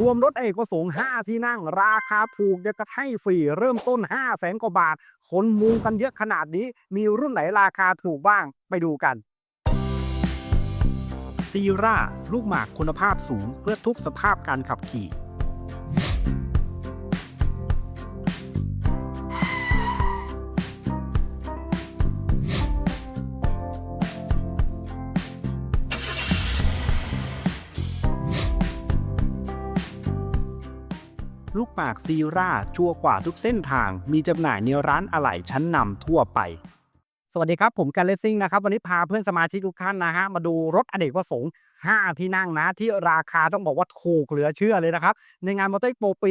รวมรถเอกประสงค์ 5 ที่นั่ง ราคาถูกจะกระให้ฟรีเริ่มต้น 5 0 0แสนกว่าบาท คนมุงกันเยอะขนาดนี้ มีรุ่นไหนราคาถูกบ้างไปดูกันซีร่าลูกหมากคุณภาพสูงเพื่อทุกสภาพการขับขี่ ลูกหมากซีราชัวร์กว่าทุกเส้นทาง มีจำหน่ายในร้านอะไหล่ชั้นนำทั่วไป สวัสดีครับ ผมกันเลสซิ่งนะครับ วันนี้พาเพื่อนสมาชิกทุกท่านนะฮะ มาดูรถอเนกประสงค์ 5 ที่นั่งนะ ที่ราคาต้องบอกว่าถูกเหลือเชื่อเลยนะครับ ในงานมอเตอร์โปรปี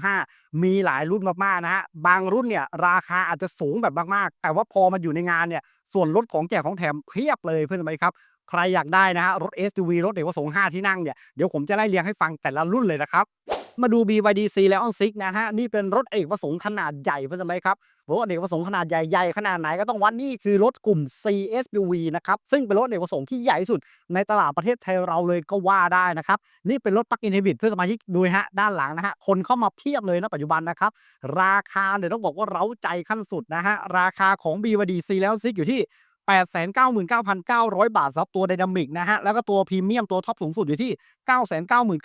2025 มีหลายรุ่นมาก ๆ นะฮะ บางรุ่นเนี่ยราคาอาจจะสูงแบบมาก ๆ แต่ว่าพอมันอยู่ในงานเนี่ยส่วนลดของแจกของแถมเพียบเลยเพื่อนไหมครับใครอยากได้นะฮะรถ SUV รถเอกประสงค์5ที่นั่งเนี่ยเดี๋ยวผมจะไล่เรียงให้ฟังแต่ละรุ่นเลยนะครับ มาดู BYD C Leon 6นะฮะ นี่เป็นรถเนกประสงค์ขนาดใหญ่เพื่อนไหมครับรถเนกประสงค์ขนาดใหญ่ๆขนาดไหนก็ต้องวัดนี่คือรถกลุ่ม CSUV นะครับ ซึ่งเป็นรถเนกประสงค์ที่ใหญ่สุดในตลาดประเทศไทยเราเลยก็ว่าได้นะครับ นี่เป็นรถปักอินไฮบริดเพื่อนสมาชิกดูฮะ ด้านหลังนะฮะ คนเข้ามาเพียบเลยนะปัจจุบันนะครับ ราคาเนี่ยวต้องบอกว่าเร้าใจขั้นสุดนะฮะ ราคาของ BYD C Leon 6อยู่ที่ 899,900 บาทสำหรับตัวไดนามิกนะฮะ แล้วก็ตัวพรีเมียมตัวท็อปสูงสุดอยู่ที่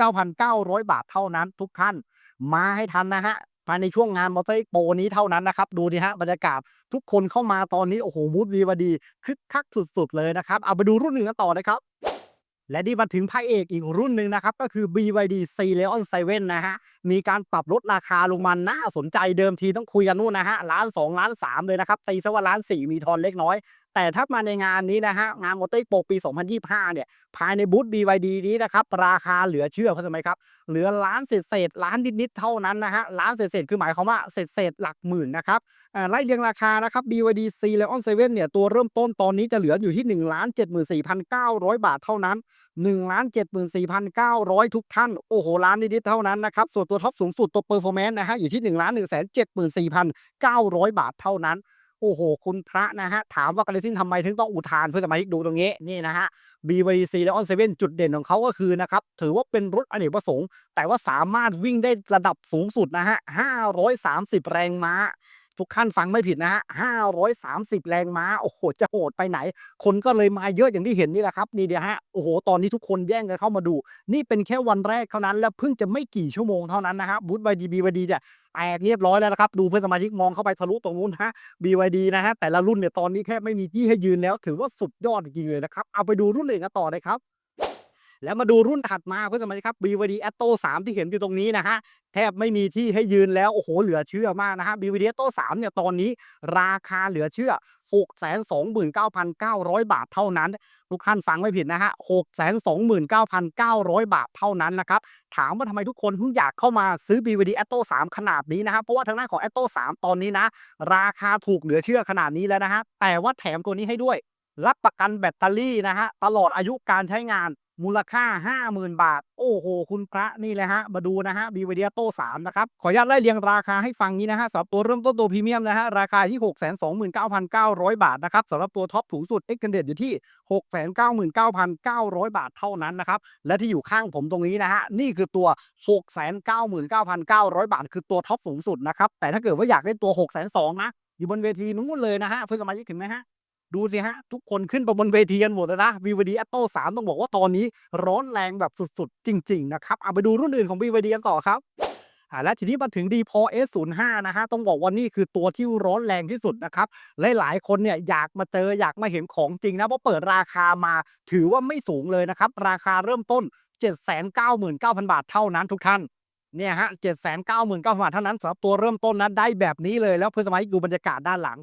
999,900 บาทเท่านั้นทุกท่านมาให้ทันนะฮะภายในช่วงงานมอเตอร์โปรนี้เท่านั้นนะครับ ดูดิฮะบรรยากาศทุกคนเข้ามาตอนนี้ โอ้โหบูธวีวดีคึกคักสุด ๆ เลยนะครับ เอาไปดูรุ่นหนึ่งกันต่อนะครับ และนี่มาถึงพระเอกอีกรุ่นหนึ่งนะครับ ก็คือ BYD C Leon 7นะฮะ มีการปรับลดราคาลงมาน่าสนใจเดิมทีต้องคุยกันนู่นนะฮะล้าน2ล้าน 3 เลยนะครับตีซะว่าล้าน 4 มีทอนเล็กน้อย แต่ถ้ามาในงานนี้นะฮะงานมอเตอร์โปรปี 2025 เนี่ย ภายในบูธ BYD นี้นะครับ ราคาเหลือเชื่อเข้าใจไหมครับ เหลือล้านเศษๆล้านนิดๆเท่านั้นนะฮะล้านเศษๆคือหมายความว่าเศษๆหลักหมื่นนะครับไล่เรียงราคานะครับ BYD C Leon 7เนี่ย ตัวเริ่มต้นตอนนี้จะเหลืออยู่ที่ 1,74,900 บาทเเท่านั้น 1,74,900 ทุกท่าน โอ้โห ล้านนิดๆเท่านั้นนะครับ ส่วนตัวท็อปสูงสุดตัว Performance นะฮะอยู่ที่ 1,174,900 บาทเท่านั้น โอ้โห คุณพระนะฮะ ถามว่าการเลซินทำไมถึงต้องอุทานเพื่อสมาชิกดูตรงนี้ นี่นะฮะ BYD C Leon 7จุดเด่นของเขาก็คือนะครับ ถือว่าเป็นรถอเนกประสงค์ แต่ว่าสามารถวิ่งได้ระดับสูงสุดนะฮะ 530 แรงม้า ทุกท่านฟังไม่ผิดนะฮะ530 แรงม้า โอ้โห จะโหดไปไหน คนก็เลยมาเยอะอย่างที่เห็นนี่แหละครับ นี่เดียวฮะ โอ้โห ตอนนี้ทุกคนแย่งกันเข้ามาดู นี่เป็นแค่วันแรกเท่านั้น และเพิ่งจะไม่กี่ชั่วโมงเท่านั้นนะฮะบูธ BYD BYD เนี่ยแตกเรียบร้อยแล้วนะครับ ดูเพื่อนสมาชิกมองเข้าไปทะลุตรงนู้นนะฮะ BYD นะฮะ แต่ละรุ่นเนี่ยตอนนี้แค่ไม่มีที่ให้ยืนแล้ว ถือว่าสุดยอดจริงเลยนะครับ เอาไปดูรุ่นอื่นกันต่อเลยครับ แล้วมาดูรุ่นถัดมาเพื่อนสมาชิกครับ BYD Atto 3 ที่เห็นอยู่ตรงนี้นะฮะแทบไม่มีที่ให้ยืนแล้ว โอ้โห เหลือเชื่อมากนะฮะ BYD Atto 3 เนี่ยตอนนี้ราคาเหลือเชื่อ 629,900 บาทเท่านั้น ทุกท่านฟังไม่ผิดนะฮะ 629,900 บาทเท่านั้นนะครับ ถามว่าทำไมทุกคนถึงอยากเข้ามาซื้อ BYD Atto 3 ขนาดนี้นะครับเพราะว่าทางด้านของ Atto 3 ตอนนี้นะ ราคาถูกเหลือเชื่อขนาดนี้แล้วนะฮะแต่ว่าแถมตัวนี้ให้ด้วยรับประกันแบตเตอรี่นะฮะตลอดอายุการใช้งาน มูลค่า 50,000 บาท โอ้โห คุณพระนี่เลยฮะ มาดูนะฮะ BYD Atto 3นะครับ ขออนุญาตไล่เรียงราคาให้ฟังนี้นะฮะสำหรับตัวเริ่มต้นตัวพรีเมียมนะฮะ ราคาที่ 629,900 บาทนะครับสำหรับตัวท็อปสูงสุด Extended อยู่ที่ 699,900 บาทเท่านั้นนะครับ และที่อยู่ข้างผมตรงนี้นะฮะ นี่คือตัว 699,900 บาท คือตัวท็อปสูงสุดนะครับแต่ถ้าเกิดว่าอยากได้ตัว 6 2 0 0 0นะอยู่บนเวทีนู้นเลยนะฮะเพื่อนสมาชิกเห็นไหมฮะ ดูสิฮะ ทุกคนขึ้นไปบนเวทีกันหมดเลยนะ BYD Atto 3ต้สต้องบอกว่าตอนนี้ร้อนแรงแบบสุดๆ จริง ๆ นะครับเอาไปดูรุ่นอื่นของ BYD กันต่อครับและทีนี้มาถึง d p o S05 นะฮะต้องบอกว่านี่คือตัวที่ร้อนแรงที่สุดนะครับหลายๆคนเนี่ยอยากมาเจออยากมาเห็นของจริงนะเพราะเปิดราคามาถือว่าไม่สูงเลยนะครับราคาเริ่มต้น 799,000 บาทเท่านั้นทุกท่านเนี่ยฮะ799,000บาทเท่านั้นสำหรับตัวเริ่มต้นนะได้แบบนี้เลยแล้วเพื่อนสมาชิกดูบรรยากาศด้านหลัง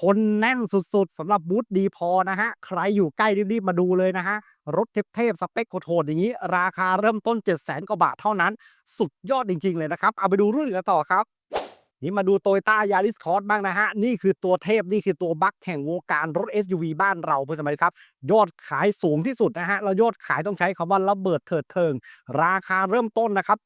คนแน่นสุดๆสำหรับบูธดีพอนะฮะ ใครอยู่ใกล้รีบๆมาดูเลยนะฮะ รถเทพๆสเปคโหดๆอย่างนี้ ราคาเริ่มต้น 7 0 0 0 0 0กว่าบาทเท่านั้น สุดยอดจริง ๆ เลยนะครับ เอาไปดูรุ่นอื่นกันต่อครับ นี่มาดูโตโยต้ายาริสคอร์สบ้างนะฮะ นี่คือตัวเทพนี่คือตัวบัคแห่งวงการรถ SUV บ้านเราเพื่อนสมัยครับ ยอดขายสูงที่สุดนะฮะแล้วยอดขายต้องใช้คำว่าระเบิดเถิดเทิง ราคาเริ่มต้นนะครับ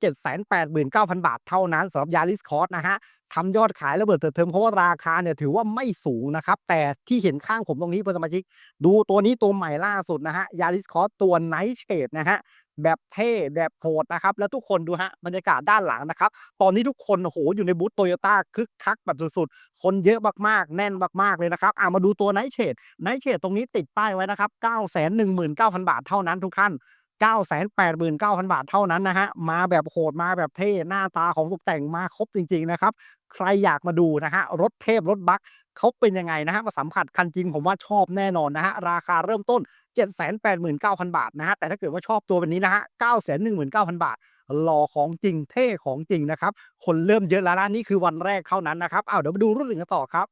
789,000 บาทเท่านั้นสำหรับยาริสคอร์สนะฮะ ทำยอดขายระเบิดเถิดเทิงเพราะว่าราคาเนี่ยถือว่าไม่สูงนะครับ แต่ที่เห็นข้างผมตรงนี้เพื่อนสมาชิก ดูตัวนี้ตัวใหม่ล่าสุดนะฮะยาริสคอร์สตัวไนท์เชดนะฮะแบบเท่แบบโหดนะครับ แล้วทุกคนดูฮะบรรยากาศด้านหลังนะครับ ตอนนี้ทุกคนโอ้โหอยู่ในบูธโตโยต้าคึกคักแบบสุดๆ คนเยอะมากๆ แน่นมากๆเลยนะครับอ่ามาดูตัวไนท์เชดไนท์เชดตรงนี้ติดป้ายไว้นะครับ 919,000 บาทเท่านั้นทุกท่าน 989,000 บาทเท่านั้นนะฮะ มาแบบโหดมาแบบเท่ หน้าตาของตกแต่งมาครบจริง ๆ นะครับ ใครอยากมาดูนะฮะ รถเทพ รถบัคเขาเป็นยังไงนะฮะมาสัมผัสคันจริงผมว่าชอบแน่นอนนะฮะ ราคาเริ่มต้น 789,000 บาทนะฮะ แต่ถ้าเกิดว่าชอบตัวแบบนี้นะฮะ 919,000 บาทหล่อของจริงเท่ของจริงนะครับ คนเริ่มเยอะแล้วนะนี่คือวันแรกเท่านั้นนะครับเอาเดี๋ยวมาดูรุ่นอื่นกันต่อครับ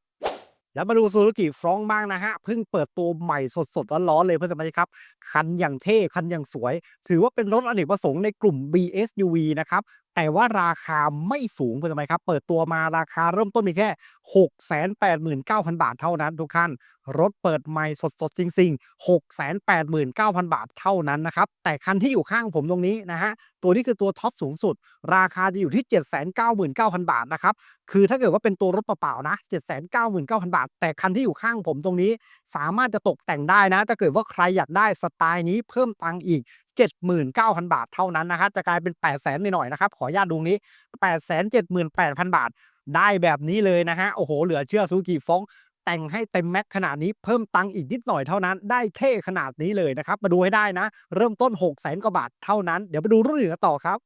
แล้วมาดูซูซูกิฟรองบ้างนะฮะ เพิ่งเปิดตัวใหม่สดๆร้อนๆเลยเพื่อนสมาชิกครับ คันอย่างเท่ คันอย่างสวย ถือว่าเป็นรถอเนกประสงค์ในกลุ่ม BSUV นะครับแต่ว่าราคาไม่สูงเพื่อนสมครับ เปิดตัวมาราคาเริ่มต้นมีแค่ 689,000 บาทเท่านั้นทุกท่าน รถเปิดใหม่สดๆจริงๆ 689,000 บาทเท่านั้นนะครับ แต่คันที่อยู่ข้างผมตรงนี้นะฮะ ตัวนี้คือตัวท็อปสูงสุด ราคาจะอยู่ที่ 799,000 บาทนะครับ คือถ้าเกิดว่าเป็นตัวรถเปล่าๆนะ 799,000 บาท แต่คันที่อยู่ข้างผมตรงนี้ สามารถจะตกแต่งได้นะ ถ้าเกิดว่าใครอยากได้สไตล์นี้เพิ่มตังค์อีก 79,000 บาทเท่านั้นนะครับจะกลายเป็น 800,000หน่อยๆนะครับ ขออนุญาตดูนี้ 878,000 บาท ได้แบบนี้เลยนะฮะโอ้โห เหลือเชื่อซูกิฟองแต่งให้เต็มแม็กขนาดนี้เพิ่มตังค์อีกนิดหน่อยเท่านั้น ได้เท่ขนาดนี้เลยนะครับ มาดูให้ได้นะ เริ่มต้น 600,000กว่าบาทเท่านั้น เดี๋ยวไปดูรุ่นอื่นกันต่อครับ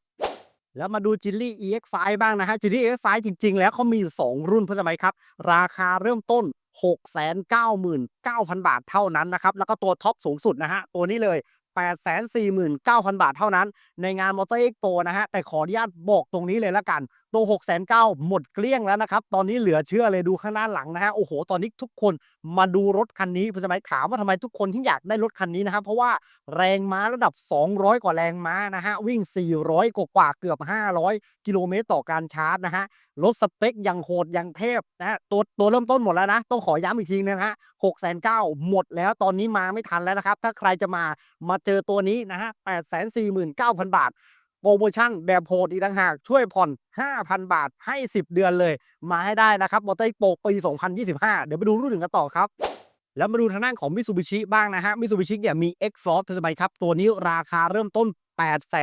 แล้วมาดูจิลลี่ EX5 บ้างนะฮะจิลลี่ EX5 จริง ๆ แล้วเขามีอยู่2รุ่นเพื่อนสมัยครับ ราคาเริ่มต้น 699,000 บาทเท่านั้นนะครับ แล้วก็ตัวท็อปสูงสุดนะฮะ ตัวนี้เลย 849,000 บาทเท่านั้น ในงานมอเตอร์เอ็กโปนะฮะ แต่ขออนุญาตบอกตรงนี้เลยละกัน ตัว609,000หมดเกลี้ยงแล้วนะครับ ตอนนี้เหลือเชื่อเลยดูข้างหน้าหลังนะฮะ โอ้โห ตอนนี้ทุกคนมาดูรถคันนี้เพื่อนสมัยถามว่าทำไมทุกคนที่อยากได้รถคันนี้นะครับ เพราะว่าแรงม้าระดับ 200 กว่าแรงม้านะฮะ วิ่ง 400 กว่ากว่าเกือบ 500 กิโลเมตรต่อการชาร์จนะฮะ รถสเปคอย่างโหดอย่างเทพนะฮะ ตัวตัวเริ่มต้นหมดแล้วนะ ต้องขอย้ำอีกทีนะฮะ609,000หมดแล้วตอนนี้มาไม่ทันแล้วนะครับ ถ้าใครจะมามาเจอตัวนี้นะฮะ849,000บาท โปรโมชั่นแบบโหดอีกต่างหาก ช่วยผ่อน 5,000 บาทให้ 10 เดือนเลย มาให้ได้นะครับมอเตอร์โปรปี 2025 เดี๋ยวไปดูรุ่นอื่นกันต่อครับแล้วมาดูทางด้านของมิ t ูบิชิบ้างนะฮะมิ t ูบิชิเนี่ยมี X Force ทำไมครับ ตัวนี้ราคาเริ่มต้น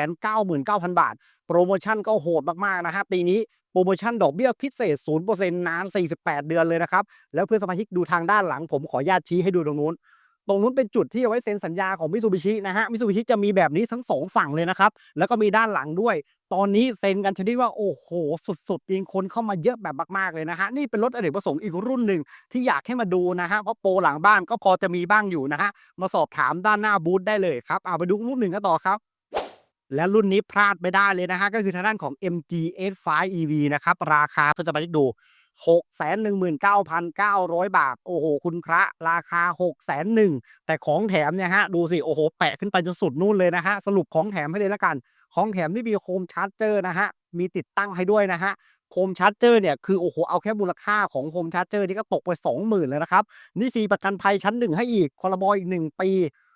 899,000 บาท โปรโมชั่นก็โหดมาก ๆ นะฮะปีนี้โปรโมชั่นดอกเบี้ยพิเศษ 0%นาน 48 เดือนเลยนะครับ แล้วเพื่อนสมาชิกดูทางด้านหลังผมขออนุญาตชี้ให้ดูตรงนู้น ตรงนู้นเป็นจุดที่เอาไว้เซ็นสัญญาของมิ t ูบิชินะฮะมิ t ูบิชิจะมีแบบนี้ทั้งสองฝั่งเลยนะครับ แล้วก็มีด้านหลังด้วย ตอนนี้เซ็นกันชนิดว่าโอ้โห สุดๆจริงคนเข้ามาเยอะแบบมากๆเลยนะฮะนี่เป็นรถอเนกประสงค์อีกรุ่นหนึ่งที่อยากให้มาดูนะฮะเพราะโปรหลังบ้านก็พอจะมีบ้างอยู่นะฮะมาสอบถามด้านหน้าบูธได้เลยครับเอาไปดูรุ่นหนึ่งกันต่อครับและรุ่นนี้พลาดไม่ได้เลยนะฮะก็คือทางด้านของ MG S5 EV นะครับราคาเพื่อจะมาดู 619,900 บาท โอ้โห คุณพระราคา 601,000แต่ของแถมเนี่ยฮะ ดูสิ โอ้โห แปะขึ้นไปจนสุดนู่นเลยนะฮะ สรุปของแถมให้เลยละกัน ของแถมที่มีโคมชาร์จเจอร์นะฮะ มีติดตั้งให้ด้วยนะฮะโคมชาร์จเจอร์เนี่ยคือโอ้โหเอาแค่มูลค่าของโคมชาร์จเจอร์นี่ก็ตกไป 20,000เลยนะครับ นี่ฟรีประกันภัยชั้นหนึ่งให้อีกคอลบอยอีก 1 ปี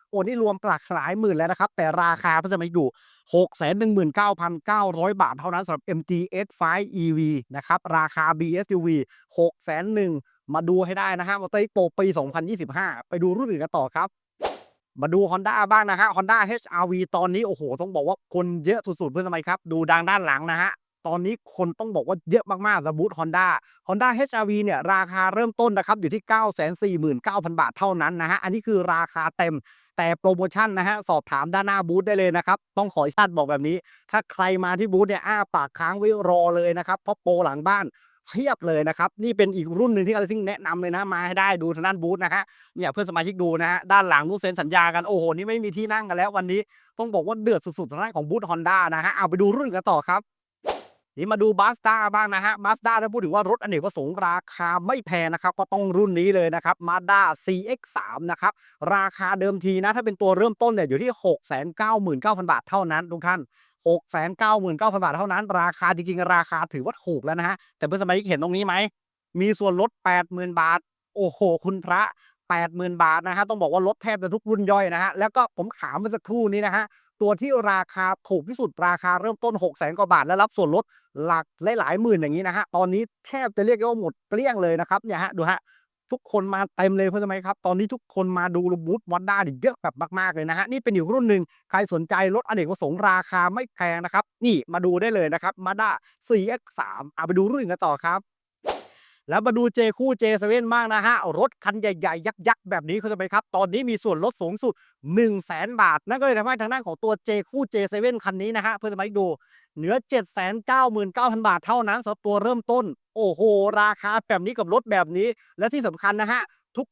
โอ้นี่รวมปลักหลายหมื่นแล้วนะครับ แต่ราคาเพื่อจะมาอยู่ 619,900 บาทเท่านั้นสำหรับ MG S5 EV นะครับ ราคา BSUV 601,000 มาดูให้ได้นะฮะมอเตอร์โปรปี 2025 ไปดูรุ่นอื่นกันต่อครับมาดู Honda บ้างนะฮะ Honda HR-V ตอนนี้โอ้โห ต้องบอกว่าคนเยอะสุดๆ เพื่อนทำไมครับ ดูดังด้านหลังนะฮะ ตอนนี้คนต้องบอกว่าเยอะมากๆสำหรับบูธ Honda Honda HR-V เนี่ย ราคาเริ่มต้นนะครับ อยู่ที่ 949,000 บาทเท่านั้นนะฮะ อันนี้คือราคาเต็ม แต่โปรโมชั่นนะฮะสอบถามด้านหน้าบูธได้เลยนะครับ ต้องขออนุญาตบอกแบบนี้ ถ้าใครมาที่บูธเนี่ยอ้าปากค้างไว้รอเลยนะครับ เพราะโปรหลังบ้านเพียบเลยนะครับ นี่เป็นอีกรุ่นหนึ่งที่อะไรซิ่งแนะนำเลยนะมาให้ได้ดูทางด้านบูธนะฮะเนี่ยเพื่อนสมาชิกดูนะฮะด้านหลังนู้นเซ็นสัญญากันโอ้โหนี่ไม่มีที่นั่งกันแล้ววันนี้ต้องบอกว่าเดือดสุดๆทางด้านของบูธ Honda นะฮะเอาไปดูรุ่นกันต่อครับ นี่มาดู b a z d a บ้างนะฮะ b a z d a ถ้าพูดถึงว่ารถอเนกประสงค์ราคาไม่แพงนะครับ ก็ต้องรุ่นนี้เลยนะครับ Mazda CX3 นะครับ ราคาเดิมทีนะ ถ้าเป็นตัวเริ่มต้นเนี่ยอยู่ที่ 699,000 บาทเท่านั้นทุกท่าน 699,000 บาทเท่านั้น ราคาจริงๆ ราคาถือว่าถูกแล้วนะฮะ แต่เพื่อนสมาชิกเห็นตรงนี้ไหม มีส่วนลด 80,000 บาท โอ้โห คุณพระ 80,000 บาทนะฮะต้องบอกว่าลดแทบจะทุกรุ่นย่อยนะฮะแล้วก็ผมถามเมื่อสักครู่นี้นะฮะ ตัวที่ราคาถูกที่สุดราคาเริ่มต้น600,000กว่าบาท และรับส่วนลดหลักหลายๆหมื่นอย่างนี้นะฮะตอนนี้แทบจะเรียกได้ว่าหมดเกลี้ยงเลยนะครับเนี่ยฮะดูฮะทุกคนมาเต็มเลยเพื่อนสมครับ ตอนนี้ทุกคนมาดูบูธวอนด้าเยอะแบบมาก ๆ เลยนะฮะ นี่เป็นอีกรุ่นหนึ่งใครสนใจรถอเนกประสงค์ราคาไม่แพงนะครับ นี่มาดูได้เลยนะครับ Mazda CX-3 เอะไปดูรุ่นอื่นกันต่อครับ แล้วมาดูเจคู่ J7 บ้างนะฮะ รถคันใหญ่ๆ ยักษ์ๆ แบบนี้คุณจะไปครับ ตอนนี้มีส่วนลดสูงสุด 1 0 0 0 0แบาท นั่นก็เลยทำให้ทางด้านของตัวเจคู่ J7 คันนี้นะฮะ เพื่อนสมาชิกดูเหนือ 799,000 บาทเท่านั้นสำหรับตัวเริ่มต้น โอ้โห ราคาแบบนี้กับรถแบบนี้ และที่สำคัญนะฮะ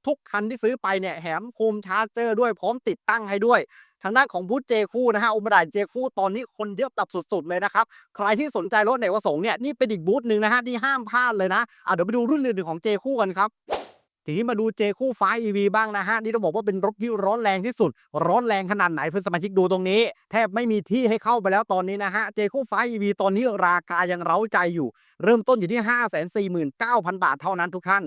ทุกๆ คันที่ซื้อไปเนี่ยแถมโฮมชาร์จเจอร์ด้วยพร้อมติดตั้งให้ด้วย ทางด้านของบูธเจคู่นะฮะอุปดาเจคู่ตอนนี้คนเยอะแบบสุดๆเลยนะครับ ใครที่สนใจรถไหนประสงค์เนี่ยนี่เป็นอีกบูธหนึ่งนะฮะที่ห้ามพลาดเลยนะอะเดี๋ยวไปดูรุ่นอื่นๆของเจคู่กันครับ ทีนี้มาดูเจคู่ฟ้า EV บ้างนะฮะ นี่ต้องบอกว่าเป็นรถที่ร้อนแรงที่สุด ร้อนแรงขนาดไหนเพื่อนสมาชิกดูตรงนี้ แทบไม่มีที่ให้เข้าไปแล้วตอนนี้นะฮะเจคู่ฟ้า EV ตอนนี้ราคายังเร้าใจอยู่ เริ่มต้นอยู่ที่ 549,000 บาทเท่านั้นทุกท่าน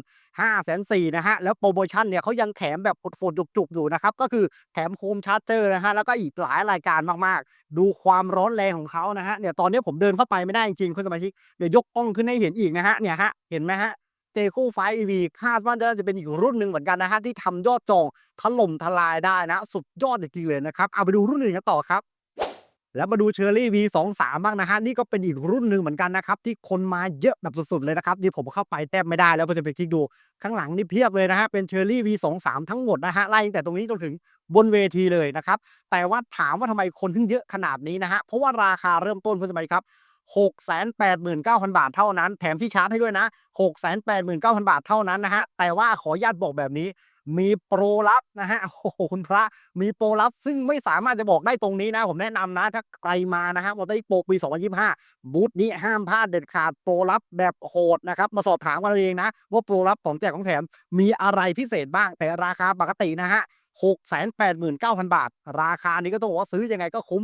504,000นะฮะ แล้วโปรโมชั่นเนี่ยเขายังแถมแบบฝดๆจุกๆอยู่นะครับ ก็คือแถมโฮมชาร์จเจอร์นะฮะ แล้วก็อีกหลายรายการมากๆ ดูความร้อนแรงของเขานะฮะเนี่ยตอนนี้ผมเดินเข้าไปไม่ได้จริงๆคุณสมาชิกเดี๋ยวยกกล้องขึ้นให้เห็นอีกนะฮะเนี่ยฮะเห็นไหมฮะ เจคู่ไฟ EV คาดว่าน่าจะเป็นอีกรุ่นหนึ่งเหมือนกันนะฮะที่ทำยอดจองถล่มทลายได้นะ สุดยอดจริงๆเลยนะครับ เอาไปดูรุ่นอื่นกันต่อครับ แล้วมาดูเชอรี่ V23 บ้างนะฮะนี่ก็เป็นอีกรุ่นหนึ่งเหมือนกันนะครับที่คนมาเยอะแบบสุดๆเลยนะครับที่ผมเข้าไปแทบไม่ได้แล้วเพื่อนไปคลิกดูข้างหลังนี่เพียบเลยนะฮะเป็นเชอรี่ V23 ทั้งหมดนะฮะไล่ตั้งแต่ตรงนี้จนถึงบนเวทีเลยนะครับแต่ว่าถามว่าทำไมคนถึงเยอะขนาดนี้นะฮะเพราะว่าราคาเริ่มต้นเพื่อนสมัยครับ 689,000 บาทเท่านั้น แถมที่ชาร์จให้ด้วยนะ 689,000 บาทเท่านั้นนะฮะ แต่ว่าขออนุญาตบอกแบบนี้ มีโปรลับนะฮะ โอ้โหคุณพระ มีโปรลับซึ่งไม่สามารถจะบอกได้ตรงนี้นะ ผมแนะนำนะ ถ้าใครมานะฮะมอเตอร์โปรปี 2025 บูธนี้ห้ามพลาดเด็ดขาดโปรลับแบบโหดนะครับ มาสอบถามกันเอาเองนะ ว่าโปรลับของแจกของแถมมีอะไรพิเศษบ้าง แต่ราคาปกตินะฮะ689,000 บาท ราคานี้ก็ต้องบอกว่าซื้อยังไงก็คุ้ม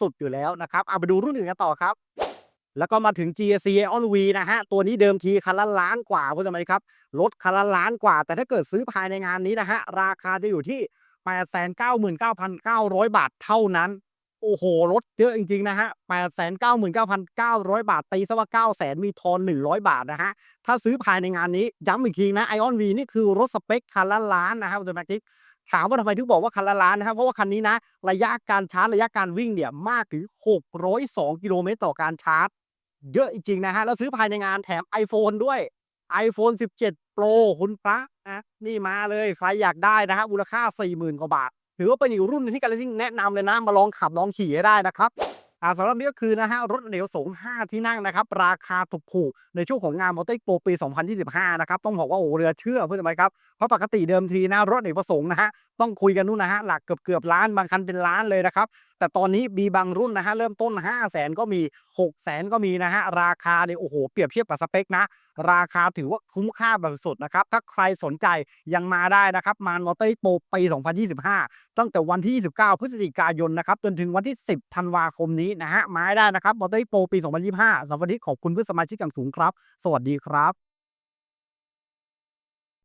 สุดๆอยู่แล้วนะครับ เอาไปดูรุ่นอื่นกันต่อครับ แล้วก็มาถึง GSC Aeon V นะฮะ ตัวนี้เดิมทีคันละล้านกว่าคุณผู้ชมครับรถคันละล้านกว่า แต่ถ้าเกิดซื้อภายในงานนี้นะฮะ ราคาจะอยู่ที่ 899,900 บาทเท่านั้น โอ้โห รถเยอะจริง ๆ นะฮะ 899,900 บาท ตีซะว่า 900,000 มีทอน 100 บาทนะฮะ ถ้าซื้อภายในงานนี้ ย้ำอีกทีนะ Ion V นี่คือรถสเปคคันละล้านนะครับคุณผู้ชมครับถามว่าทำไมถึงบอกว่าคันละล้านนะครับ เพราะว่าคันนี้นะ ระยะการชาร์จ ระยะการวิ่งเนี่ยมากถึง 602 กิโลเมตรต่อการชาร์จ เยอะจริงๆนะฮะ แล้วซื้อภายในงานแถม iPhone ด้วย iPhone 17 Pro คุณพระนะนี่มาเลยใครอยากได้นะฮะมูลค่า 40,000 กว่าบาท ถือว่าเป็นอีกรุ่นนึงที่การซิ่งแนะนำเลยนะ มาลองขับลองขี่ให้ได้นะครับ อ่าสำหรับนี้ก็คือนะฮะรถอเนกประสง5 ที่นั่งนะครับ ราคาถูกๆในช่วงของงานมอเตอร์โปรปี 2025 นะครับ ต้องบอกว่าโอ้เรือเชื่อเพื่อนไหมครับ เพราะปกติเดิมทีนะรถเหนกประสงค์นะฮะต้องคุยกันนู่นนะฮะหลักเกือบเกือบล้านบางคันเป็นล้านเลยนะครับ แต่ตอนนี้มีบางรุ่นนะฮะเริ่มต้น 5 0 0 0 0 0 ก็มี 6 0 0 0 0ก็มีนะฮะราคาเนี่ยโอ้โหเปรียบเทียบกับสเปคนะราคาถือว่าคุ้มค่าแบบสุดนะครับ ถ้าใครสนใจยังมาได้นะครับ มามอเตอร์โปรปี 2025 ตั้งแต่วันที่ 29 พฤศจิกายนนะครับ จนถึงวันที่ 10 ธันวาคมนี้นะฮะ มาได้นะครับมอเตอร์โปรปี 2025สำหรับวันนี้ขอบคุณเพื่อนสมาชิกอย่างสูงครับ สวัสดีครับ